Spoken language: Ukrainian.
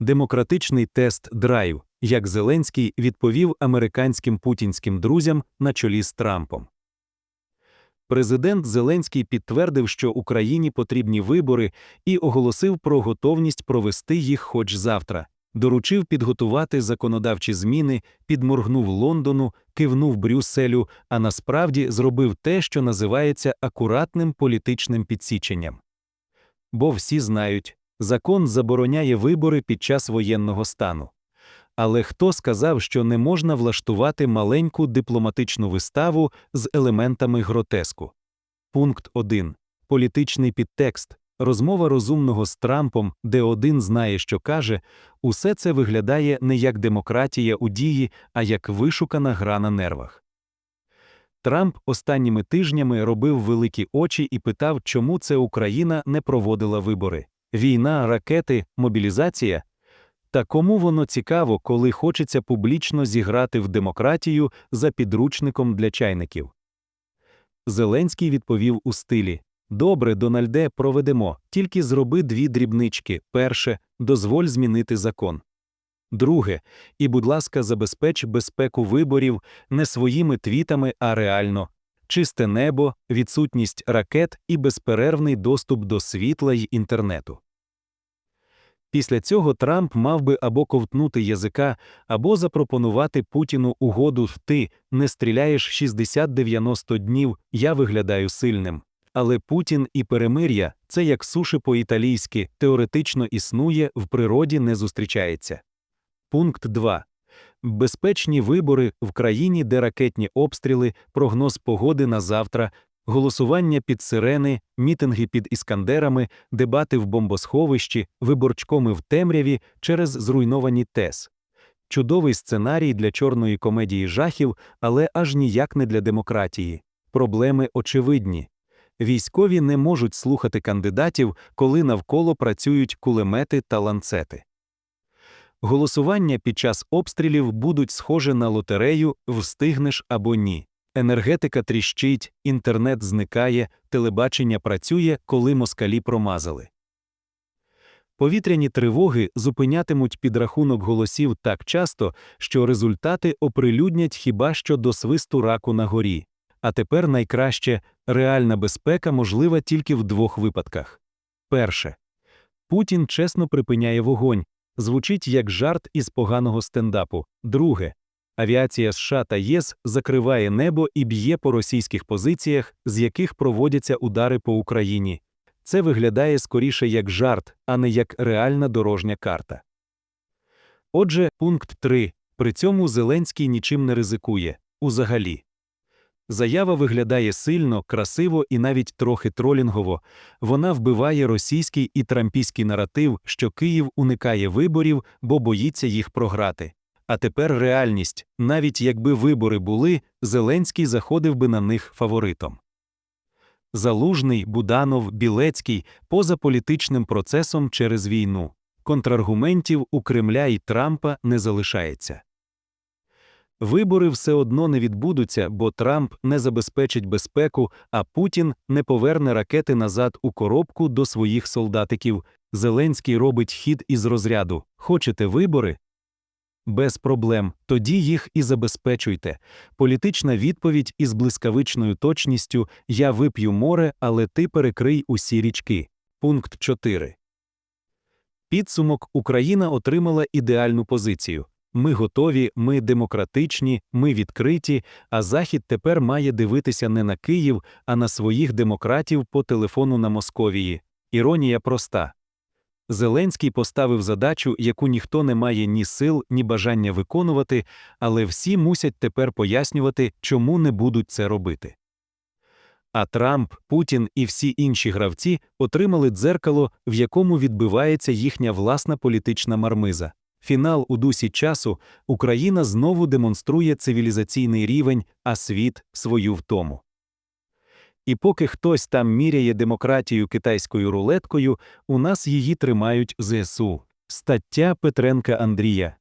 Демократичний тест драйв, як Зеленський відповів американським путінським друзям на чолі з Трампом. Президент Зеленський підтвердив, що Україні потрібні вибори, і оголосив про готовність провести їх хоч завтра. Доручив підготувати законодавчі зміни, підморгнув Лондону, кивнув Брюсселю, а насправді зробив те, що називається акуратним політичним підсіченням. Бо всі знають, закон забороняє вибори під час воєнного стану. Але хто сказав, що не можна влаштувати маленьку дипломатичну виставу з елементами гротеску? Пункт 1. Політичний підтекст. Розмова розумного з Трампом, де один знає, що каже, усе це виглядає не як демократія у дії, а як вишукана гра на нервах. Трамп останніми тижнями робив великі очі і питав, чому це Україна не проводила вибори. Війна, ракети, мобілізація. Та кому воно цікаво, коли хочеться публічно зіграти в демократію за підручником для чайників? Зеленський відповів у стилі Добре, Дональде, проведемо, тільки зроби дві дрібнички. Перше, дозволь змінити закон. Друге, і, будь ласка, забезпеч безпеку виборів не своїми твітами, а реально. Чисте небо, відсутність ракет і безперервний доступ до світла й інтернету. Після цього Трамп мав би або ковтнути язика, або запропонувати Путіну угоду ти не стріляєш 60-90 днів, я виглядаю сильним. Але Путін і перемир'я це як суші по-італійськи, теоретично існує, в природі не зустрічається. Пункт 2. Безпечні вибори в країні, де ракетні обстріли, прогноз погоди на завтра, голосування під сирени, мітинги під іскандерами, дебати в бомбосховищі, виборчкоми в темряві через зруйновані ТЕС. Чудовий сценарій для чорної комедії жахів, але аж ніяк не для демократії. Проблеми очевидні. Військові не можуть слухати кандидатів, коли навколо працюють кулемети та ланцети. Голосування під час обстрілів будуть схожі на лотерею встигнеш або ні. Енергетика тріщить, інтернет зникає, телебачення працює, коли москалі промазали. Повітряні тривоги зупинятимуть підрахунок голосів так часто, що результати оприлюднять хіба що до свисту раку на горі. А тепер найкраще реальна безпека можлива тільки в двох випадках. Перше. Путін чесно припиняє вогонь, звучить як жарт із поганого стендапу. Друге. Авіація США та ЄС закриває небо і б'є по російських позиціях, з яких проводяться удари по Україні. Це виглядає скоріше як жарт, а не як реальна дорожня карта. Отже, пункт 3. При цьому Зеленський нічим не ризикує узагалі. Заява виглядає сильно, красиво і навіть трохи тролінгово. Вона вбиває російський і трампійський наратив, що Київ уникає виборів, бо боїться їх програти. А тепер реальність навіть якби вибори були, Зеленський заходив би на них фаворитом. Залужний, Буданов, Білецький поза політичним процесом через війну. Контраргументів у Кремля і Трампа не залишається. Вибори все одно не відбудуться, бо Трамп не забезпечить безпеку, а Путін не поверне ракети назад у коробку до своїх солдатиків. Зеленський робить хід із розряду Хочете вибори? Без проблем. Тоді їх і забезпечуйте. Політична відповідь із блискавичною точністю Я вип'ю море, але ти перекрий усі річки. Пункт 4. Підсумок Україна отримала ідеальну позицію. Ми готові, ми демократичні, ми відкриті, а Захід тепер має дивитися не на Київ, а на своїх демократів по телефону на Московії. Іронія проста. Зеленський поставив задачу, яку ніхто не має ні сил, ні бажання виконувати, але всі мусять тепер пояснювати, чому не будуть це робити. А Трамп, Путін і всі інші гравці отримали дзеркало, в якому відбивається їхня власна політична мармиза. Фінал у дусі часу Україна знову демонструє цивілізаційний рівень, а світ свою втому. І поки хтось там міряє демократію китайською рулеткою, у нас її тримають ЗСУ. Стаття Петренка Андрія